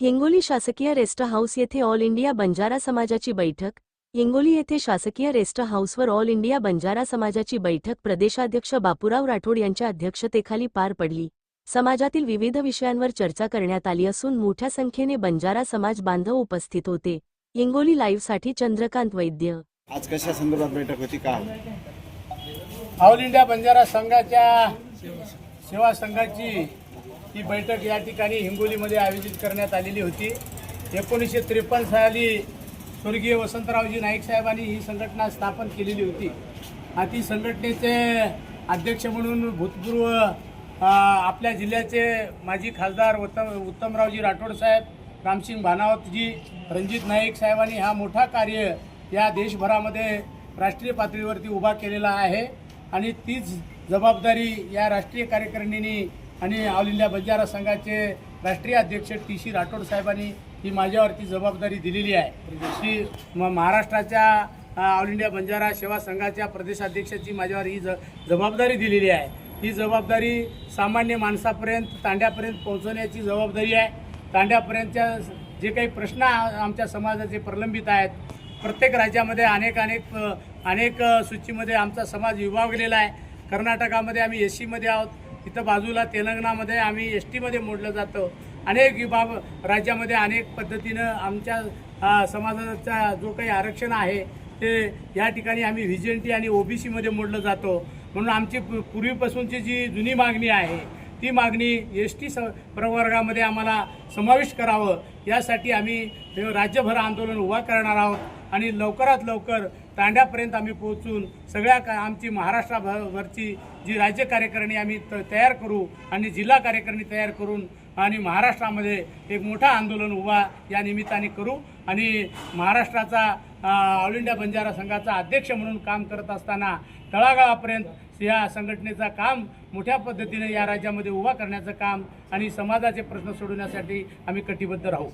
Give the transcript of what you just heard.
हिंगोली शासकीय rest house येथे all India Banjara समाजाची बैठक हिंगोली येथे शासकीय रेस्ट हाऊसवर ऑल इंडिया बंजारा समाजाची बैठक प्रदेशाध्यक्ष बापूराव राठोड यांच्या अध्यक्षतेखाली पार पडली. समाजातील विविध विषयांवर चर्चा करण्यात आली असून मोठ्या संख्येने बंजारा समाज बांधव उपस्थित होते. हिंगोली लाईव्हसाठी चंद्रकांत वैद्य. आज कशा संदर्भात बैठक होती? का ऑल इंडिया बंजारा संघाच्या सेवा संघाची ही बैठक या ठिकाणी हिंगोलीमध्ये आयोजित करण्यात आलेली होती. एकोणीसशे त्रेपन्न साली स्वर्गीय वसंतरावजी नाईक साहेबांनी ही संघटना स्थापन केलेली होती. आणि ती संघटनेचे अध्यक्ष म्हणून भूतपूर्व आपल्या जिल्ह्याचे माजी खासदार उत्तम उत्तमरावजी राठोड साहेब रामसिंग भानावतजी रणजित नाईक साहेबांनी हा मोठा कार्य या देशभरामध्ये राष्ट्रीय पातळीवरती उभा केलेला आहे. आणि तीच जबाबदारी या राष्ट्रीय कार्यकारिणीने आणि ऑल इंडिया बंजारा संघाचे राष्ट्रीय अध्यक्ष टी सी राठोड साहेबांनी ही माझ्यावरती जबाबदारी दिलेली आहे. श्री म- महाराष्ट्राच्या ऑल इंडिया बंजारा सेवा संघाच्या प्रदेशाध्यक्षाची माझ्यावर ही ज जबाबदारी दिलेली आहे. ही जबाबदारी सामान्य माणसापर्यंत तांड्यापर्यंत पोहोचवण्याची जबाबदारी आहे. तांड्यापर्यंतच्या जे काही प्रश्न आमच्या समाजाचे प्रलंबित आहेत प्रत्येक राज्यामध्ये अनेक अनेक अनेक सूचीमध्ये आमचा समाज विभागलेला आहे. कर्नाटकामध्ये आम्ही एस सीमध्ये आहोत. इथं बाजूला तेलंगणामध्ये आम्ही एस टीमध्ये मोडलं जातं. अनेक विभाग राज्यामध्ये अनेक पद्धतीनं आमच्या समाजाचा जो काही आरक्षण आहे ते या ठिकाणी आम्ही व्हिजेंटी आणि ओबीसीमध्ये मोडलं जातो. म्हणून आमची पूर्वीपासूनची जी जुनी मागणी आहे ती मागणी एस टी स प्रवर्गामध्ये आम्हाला समाविष्ट करावं. यासाठी आम्ही राज्यभर आंदोलन उभा करणार आहोत आणि लवकरात लवकर तांड्यापर्यंत आम्ही पोहोचून सगळ्या का आमची महाराष्ट्राभरची जी राज्य कार्यकारिणी आम्ही त तयार करू आणि जिल्हा कार्यकारिणी तयार करून आणि महाराष्ट्रामध्ये एक मोठा आंदोलन उभा या निमित्ताने करू आणि महाराष्ट्राचा ऑल इंडिया बंजारा संघाचा अध्यक्ष म्हणून काम करत असताना तळागाळापर्यंत या संघटनेचा काम मोठ्या पद्धतीने या राज्यामध्ये उभा करण्याचं काम आणि समाजाचे प्रश्न सोडवण्यासाठी आम्ही कटिबद्ध राहू.